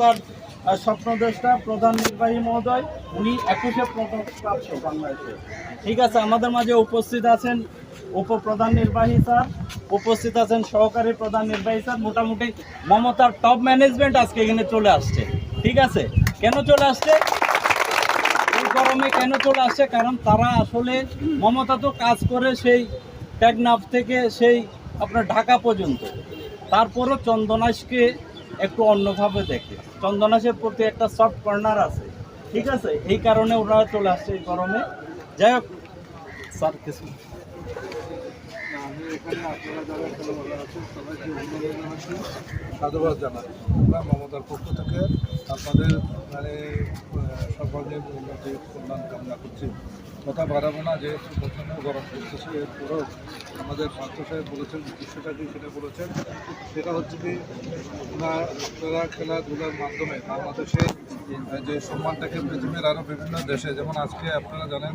তার স্বপ্নদ্রষ্টা প্রধান নির্বাহী মহোদয়, উনি একুশে ঠিক আছে, আমাদের মাঝে উপস্থিত আছেন উপপ্রধান নির্বাহী স্যার, উপস্থিত আছেন সহকারী প্রধান নির্বাহী স্যার, মোটামুটি মমতার টপ ম্যানেজমেন্ট আজকে এখানে চলে আসছে। ঠিক আছে, কেন চলে আসছে? এই গরমে কেন চলে আসছে? কারণ তারা আসলে মমতা তো কাজ করে সেই টেকনাফ থেকে, সেই আপনার ঢাকা পর্যন্ত। তারপরও চন্দনাশকে একটু অন্যভাবে দেখে। চন্দনাশের প্রতি একটা সফট কর্নার আছে। ঠিক আছে? এই কারণে ওরা চলে আসছে এই গরমে। যাই হোক, স্যার, কিছু সাধুবাদ জানাই। আমরা মমতার পক্ষ থেকে আপনাদের মানে সর্বাঙ্গীন উন্নতি কল্যাণ কামনা করছি। কথা বাড়াবো না যেহেতু প্রথমে গরম পড়তেছে এরপরেও আমাদের স্বাস্থ্য সাহেব বলেছেন বিশ্বটা কি সেটা বলেছেন, সেটা হচ্ছে কি আপনারা খেলাধুলার মাধ্যমে বাংলাদেশের যে সম্মানটাকে পৃথিবীর আরও বিভিন্ন দেশে, যেমন আজকে আপনারা জানেন